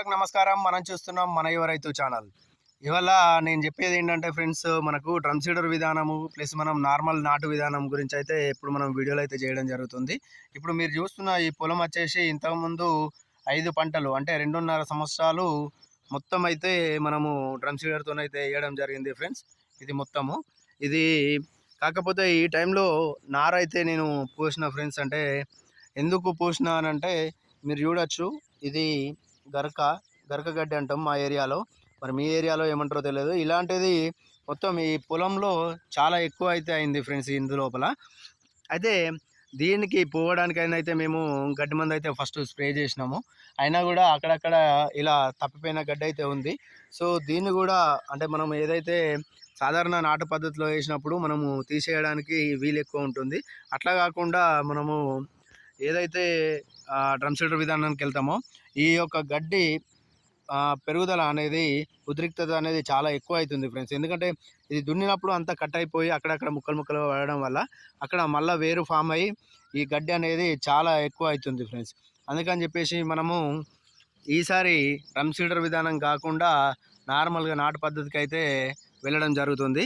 అందరికి నమస్కారం. మనం చూస్తున్నాం మన యువరైతు ఛానల్. ఇవాళ నేను చెప్పేది ఏంటంటే ఫ్రెండ్స్ మనకు డ్రమ్ సీడర్ విధానము ప్లస్ మనం నార్మల్ నాటు విధానం గురించి అయితే ఇప్పుడు మనం వీడియోలు అయితే చేయడం జరుగుతుంది. ఇప్పుడు మీరు చూస్తున్న ఈ పొలం వచ్చేసి ఇంతకుముందు ఐదు పంటలు అంటే రెండున్నర సంవత్సరాలు మొత్తం అయితే మనము డ్రమ్ సీడర్తో అయితే వేయడం జరిగింది ఫ్రెండ్స్. ఇది మొత్తము. ఇది కాకపోతే ఈ టైంలో నార అయితే నేను పోసిన ఫ్రెండ్స్ అంటే ఎందుకు పోసిన అంటే మీరు చూడొచ్చు. ఇది గరక గరక గడ్డి అంటాం మా ఏరియాలో. మరి మీ ఏరియాలో ఏమంటారో తెలియదు. ఇలాంటిది మొత్తం ఈ పొలంలో చాలా ఎక్కువ అయితే అయింది ఫ్రెండ్స్ ఇందు లోపల. అయితే దీనికి పోవడానికైనా అయితే మేము గడ్డి మందు అయితే ఫస్ట్ స్ప్రే చేసినాము. అయినా కూడా అక్కడక్కడ ఇలా తప్పిపోయిన గడ్డి అయితే ఉంది. సో దీన్ని కూడా అంటే మనం ఏదైతే సాధారణ నాటు పద్ధతిలో వేసినప్పుడు మనము తీసేయడానికి వీలు ఎక్కువ ఉంటుంది. అట్లా కాకుండా మనము ఏదైతే డ్రమ్ సీడర్ విధానానికి వెళ్తామో ఈ యొక్క గడ్డి పెరుగుదల అనేది ఉద్రిక్తత అనేది చాలా ఎక్కువ అవుతుంది ఫ్రెండ్స్. ఎందుకంటే ఇది దున్నినప్పుడు అంతా కట్ అయిపోయి అక్కడక్కడ ముక్కలు ముక్కలు పడడం వల్ల అక్కడ మళ్ళీ వేరు ఫామ్ అయ్యి ఈ గడ్డి అనేది చాలా ఎక్కువ అవుతుంది ఫ్రెండ్స్. అందుకని చెప్పేసి మనము ఈసారి డ్రమ్ సీడర్ విధానం కాకుండా నార్మల్గా నాటు పద్ధతికి అయితే వెళ్ళడం జరుగుతుంది.